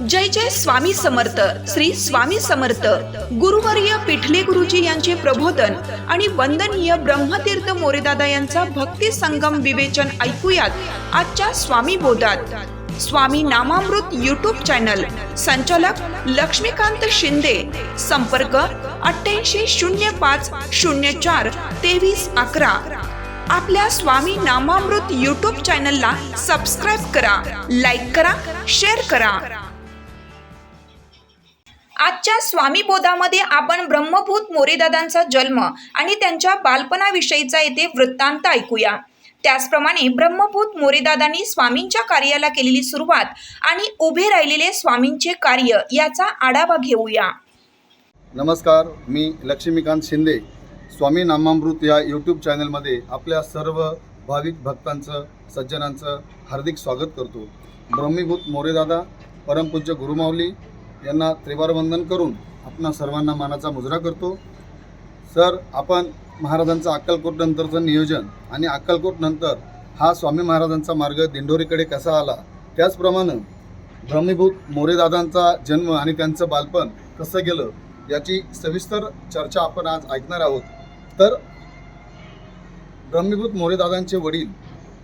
जय जय स्वामी समर्थ. श्री स्वामी समर्थ. गुरुवर्य पिठले गुरुजी यांचे प्रबोधन आणि वंदनीय ब्रह्मतीर्थ मोरेदादा यांचा भक्ती संगम विवेचन ऐकूयात आजच्या स्वामी बोधात. स्वामी नामामृत युट्यूब चॅनल संचालक लक्ष्मीकांत शिंदे. संपर्क अठ्ठ्याऐंशी शून्य पाच शून्य चार तेवीस अकरा. आपल्या स्वामी नामामृत युट्यूब चॅनलला सबस्क्राईब करा लाईक करा शेअर करा. आजच्या स्वामी बोधामध्ये आपण ब्रह्मभूत मोरेदादांचा जन्म आणि त्यांच्या बालपणाविषयीचा येथे वृत्तांत ऐकूया. त्याचप्रमाणे ब्रह्मभूत मोरेदादांनी स्वामींच्या कार्याला केलेली सुरुवात आणि उभे राहिलेले स्वामींचे कार्य याचा आढावा घेऊया. नमस्कार मी लक्ष्मीकांत शिंदे. स्वामी नामामृत या यूट्यूब चॅनलमध्ये आपल्या सर्व भाविक भक्तांचं सज्जनांचं हार्दिक स्वागत करतो. ब्रह्मीभूत मोरेदादा परमपूज्य गुरुमाऊली यांना त्रिवार वंदन करून आपणा सर्वांना मानाचा मुजरा करतो. सर आपण महाराजांचं अक्कलकोटनंतरचं नियोजन आणि अक्कलकोटनंतर हा स्वामी महाराजांचा मार्ग दिंडोरीकडे कसा आला? त्याचप्रमाणे ब्रह्मीभूत मोरेदादांचा जन्म आणि त्यांचं बालपण कसं गेलं याची सविस्तर चर्चा आपण आज ऐकणार आहोत. तर ब्रह्मीभूत मोरेदादांचे वडील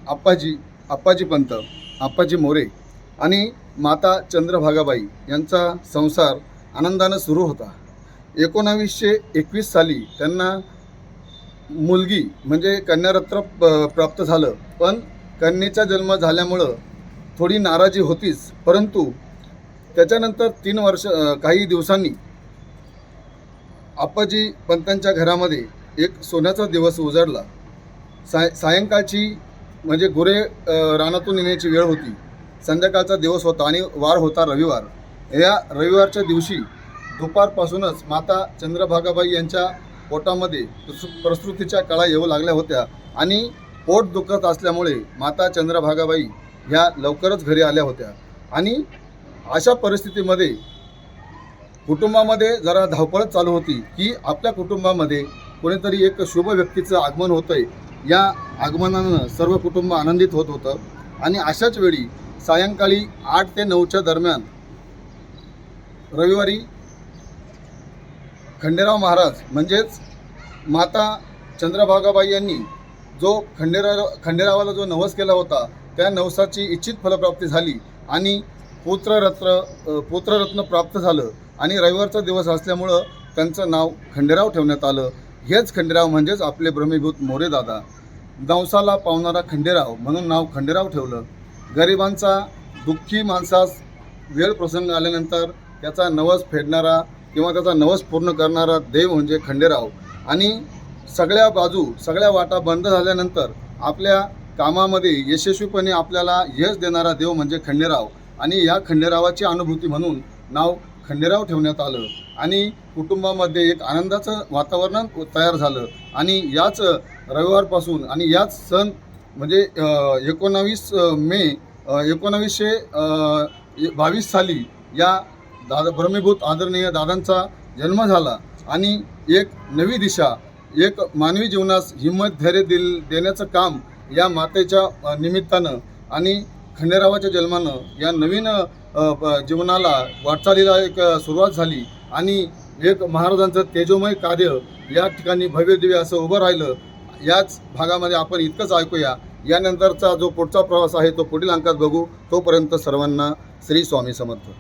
आप्पाजी आप्पाजी पंत आप्पाजी मोरे आणि माता चंद्रभागाबाई यांचा संसार आनंदानं सुरू होता. एकोणावीसशे एकवीस साली त्यांना मुलगी म्हणजे कन्यारत्न प- प्राप्त झालं. पण कन्येचा जन्म झाल्यामुळं थोडी नाराजी होतीच. परंतु त्याच्यानंतर तीन वर्ष काही दिवसांनी आप्पाजी पंतांच्या घरामध्ये एक सोन्याचा दिवस उजाडला. साय सायंकाळची म्हणजे गुरे रानातून येण्याची वेळ होती. संध्याकाळचा दिवस होता आणि वार होता रविवार. या रविवारच्या दिवशी दुपारपासूनच माता चंद्रभागाबाई यांच्या पोटामध्ये प्रसू- प्रसूतीच्या कळा येऊ लागल्या होत्या आणि पोट दुखत असल्यामुळे माता चंद्रभागाबाई ह्या लवकरच घरी आल्या होत्या. आणि अशा परिस्थितीमध्ये कुटुंबामध्ये जरा धावपळच चालू होती की आपल्या कुटुंबामध्ये कोणीतरी एक शुभ व्यक्तीचं आगमन होतं आहे या आगमनानं सर्व कुटुंब आनंदित होत होतं. आणि अशाच वेळी सायंकाळी आठ ते नऊच्या दरम्यान रविवारी खंडेराव महाराज म्हणजेच माता चंद्रभागाबाई यांनी जो खंडेराव खंडेरावाला जो नवस केला होता त्या नवसाची इच्छित फलप्राप्ती झाली आणि पुत्ररत्न पुत्ररत्न प्राप्त झालं आणि रविवारचा दिवस असल्यामुळं त्यांचं नाव खंडेराव ठेवण्यात आलं. हेच खंडेराव म्हणजेच आपले ब्रह्मीभूत मोरेदादा नवसाला पावणारा खंडेराव म्हणून नाव खंडेराव ठेवलं. गरिबांचा दुःखी माणसास वेळ प्रसंग आल्यानंतर त्याचा नवस फेडणारा किंवा त्याचा नवस पूर्ण करणारा देव म्हणजे खंडेराव. आणि सगळ्या बाजू सगळ्या वाटा बंद झाल्यानंतर आपल्या कामामध्ये यशस्वीपणे आपल्याला यश देणारा देव म्हणजे खंडेराव. आणि या खंडेरावाची अनुभूती म्हणून नाव खंडेराव ठेवण्यात आलं. आणि कुटुंबामध्ये एक आनंदाचं वातावरण तयार झालं. आणि याच रविवारपासून आणि याच सण म्हणजे एकोणावीस मे एकोणावीसशे बावीस साली या दादा ब्रह्मीभूत आदरणीय दादांचा जन्म झाला. आणि एक नवी दिशा एक मानवी जीवनास हिंमत धैर्य दिल देण्याचं काम या मातेच्या निमित्तानं आणि खंडेरावाच्या जन्मानं या नवीन जीवनाला वाटचालीला एक सुरुवात झाली. आणि एक महाराजांचं तेजोमय कार्य या ठिकाणी भव्यदिव्य असं उभं राहिलं. याच भागामध्ये आपण इतकंच ऐकूया. यानंतरचा जो पुढचा प्रवास आहे तो पुढील अंकात बघू. तोपर्यंत सर्वांना श्री स्वामी समर्थ.